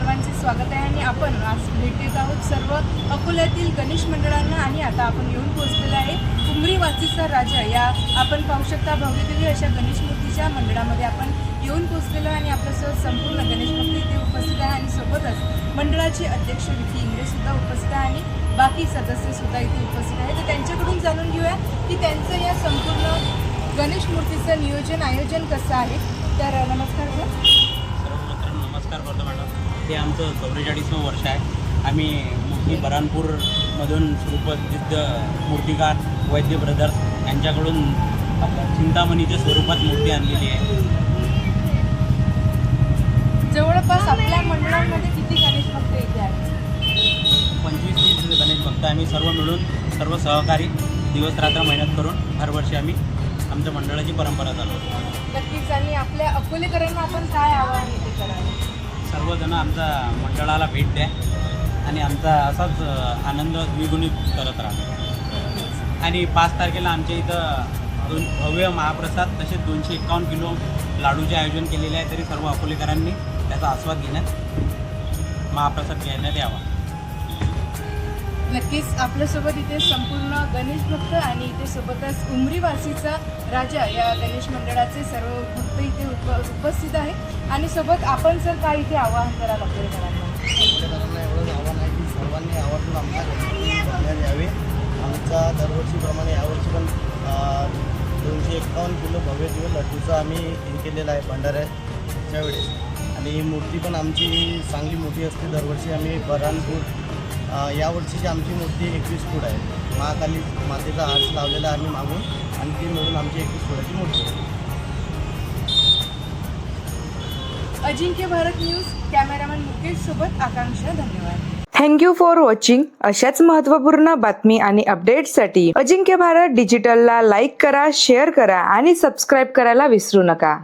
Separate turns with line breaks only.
सर्वांचे स्वागत आहे आणि आपण आज भेटीत आहोत सर्व अकोल्यातील गणेश मंडळांना आणि आता आपण येऊन पोहोचलेलं आहे. कुंभरी राजा या आपण पाहू शकता भव्यदेवी अशा गणेश मूर्तीच्या मंडळामध्ये आपण येऊन पोहोचलेलो आहे आणि आपल्यासोबत संपूर्ण गणेश मूर्ती इथे उपस्थित आहे आणि सोबतच मंडळाचे अध्यक्ष विकी इंग्रेसुद्धा उपस्थित आहे आणि बाकी सदस्यसुद्धा इथे उपस्थित आहे तर त्यांच्याकडून जाणून घेऊया की त्यांचं या संपूर्ण गणेश मूर्तीचं नियोजन आयोजन कसं आहे. तर नमस्कार सर
नमस्कार करतो मॅडम. हे आमचं चौवेचाळीसवं वर्ष आहे. आम्ही मूर्ती बऱ्हाणपूरमधून सुप्रसिद्ध मूर्तिकार वैद्य ब्रदर्स यांच्याकडून आपल्या चिंतामणीच्या स्वरूपात मूर्ती आणलेली आहे.
जवळपास आपल्या मंडळांमध्ये किती गणेश भक्त इथे आहेत?
पंचवीस तीस गणेश भक्त आम्ही सर्व मिळून सर्व सहकारी दिवस रात्र मेहनत करून हरवर्षी आम्ही आमच्या मंडळाची परंपरा चालवतो.
नक्कीच आणि आपल्या अकोलेकरांना आपण काय आवाहन करावं
सर्वजण आमच्या मंडळाला भेट द्या. आणि आमचा असाच आनंद द्विगुणित करत राहा. आणि पाच तारखेला आमच्या इथं दोन भव्य महाप्रसाद तसेच दोनशे एकावन्न किलो लाडूचे आयोजन केलेले आहे तरी सर्व अकोलेकरांनी त्याचा आस्वाद घेण्यात महाप्रसाद घेण्यात यावा.
नक्कीच आपल्यासोबत इथे संपूर्ण गणेश भक्त आणि इथे सोबतच उमरीवासीचा राजा या गणेश मंडळाचे सर्व भक्त इथे उप उपस्थित आहे. आणि सोबत आपण सर काय इथे आवाहन कराल अकोलेकरांना
आपल्याकरांना एवढंच आव्हान आहे की सर्वांनी आवर्जून आमचा गणपती यावे. आमचा दरवर्षीप्रमाणे यावर्षी पण दोनशे एकावन्न किलो भव्य दिवस लड्डूचा आम्ही हे केलेलं आहे भंडाऱ्याच्या वेळेस. आणि ही मूर्ती पण आमची चांगली मोठी असते. दरवर्षी आम्ही बऱ्हाणपूर यावर्षीची आमची मूर्ती एकवीस फूट आहे. महाकाली मातेचा आर्स लावलेला आम्ही मागून आणि ती मिळून आमची एकवीस फुटाची मूर्ती आहे.
अजिंक्य भारत न्यूज कॅमेरामॅन मुकेश सोबत आकांक्षा धन्यवाद.
थँक्यू फॉर वॉचिंग अशाच महत्त्वपूर्ण बातमी आणि अपडेट्ससाठी अजिंक्य भारत डिजिटलला लाईक करा शेअर करा आणि सबस्क्राईब करायला विसरू नका.